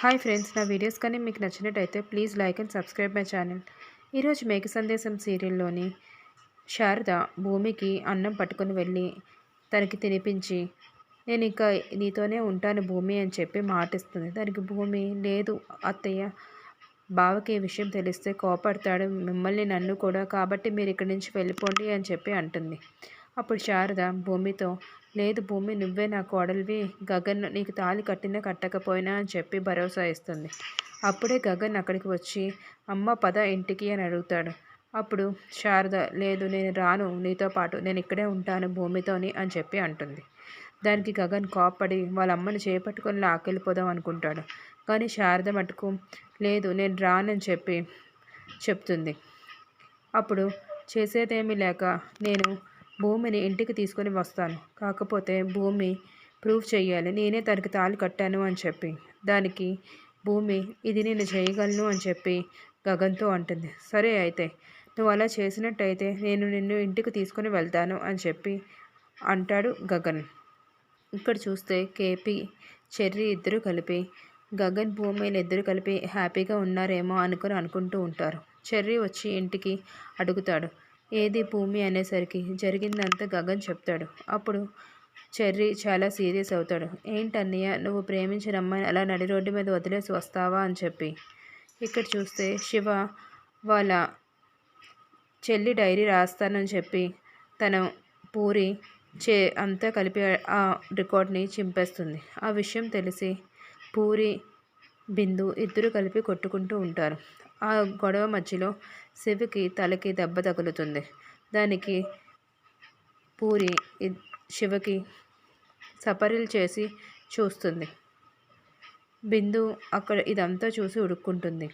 Hi friends నా videos కానీ మీకు నచ్చినట్టయితే please like and subscribe my channel. ఈరోజు మేఘ సందేశం సీరియల్లోని శారద భూమికి అన్నం పట్టుకొని వెళ్ళి తనకి తినిపించి నేను ఇంకా నీతోనే ఉంటాను భూమి అని చెప్పి మాటిస్తుంది. దానికి భూమి లేదు అత్తయ్య బావకి ఈ విషయం తెలిస్తే కోపడతాడు మిమ్మల్ని నన్ను కూడా కాబట్టి మీరు ఇక్కడి నుంచి వెళ్ళిపోండి అని చెప్పి అంటుంది. అప్పుడు శారద భూమితో లేదు భూమి నువ్వే నా కోడలివి గగన్ నీకు తాళి కట్టినా కట్టకపోయినా అని చెప్పి భరోసా ఇస్తుంది. అప్పుడే గగన్ అక్కడికి వచ్చి అమ్మ పద ఇంటికి అని అడుగుతాడు. అప్పుడు శారద లేదు నేను రాను. నీతో పాటు నేను ఇక్కడే ఉంటాను భూమితోని అని చెప్పి అంటుంది. దానికి గగన్ కోప్పడి వాళ్ళ అమ్మని చేపట్టుకొని లాకెళ్ళిపోదాం అనుకుంటాడు. కానీ శారద మటుకు లేదు నేను రానని చెప్పి చెప్తుంది. అప్పుడు చేసేదేమీ లేక నేను భూమిని ఇంటికి తీసుకొని వస్తాను. కాకపోతే భూమి ప్రూవ్ చేయాలి నేనే తనకి తాళి కట్టాను అని చెప్పి. దానికి భూమి ఇది నేను చేయగలను అని చెప్పి గగన్తో అంటుంది. సరే అయితే నువ్వు అలా చేసినట్టయితే నేను నిన్ను ఇంటికి తీసుకొని వెళ్తాను అని చెప్పి అంటాడు గగన్. ఇక్కడ చూస్తే కేపీ చెర్రీ ఇద్దరు కలిపి గగన్ భూమిని ఇద్దరు కలిపి హ్యాపీగా ఉన్నారేమో అనుకుని అనుకుంటూ ఉంటారు. చెర్రీ వచ్చి ఇంటికి అడుగుతాడు. ఏది భూమి అనేసరికి జరిగిందంతా గగన్ చెప్తాడు. అప్పుడు చెర్రీ చాలా సీరియస్ అవుతాడు. ఏంటన్నయ్య నువ్వు ప్రేమించిన అమ్మాయిని అలా నడి రోడ్డు మీద వదిలేసి వస్తావా అని చెప్పి. ఇక్కడ చూస్తే శివ వాళ్ళ చెల్లి డైరీ రాస్తానని చెప్పి తన పూరి చే అంతా కలిపి ఆ రికార్డ్ని చింపేస్తుంది. ఆ విషయం తెలిసి పూరి బిందు ఇద్దరు కలిపి కొట్టుకుంటూ ఉంటారు. ఆ గొడవ మధ్యలో శివకి తలకి దెబ్బ తగులుతుంది. దానికి పూరి శివకి సపరీలు చేసి చూస్తుంది. బిందు అక్కడ ఇదంతా చూసి ఉడుక్కుంటుంది.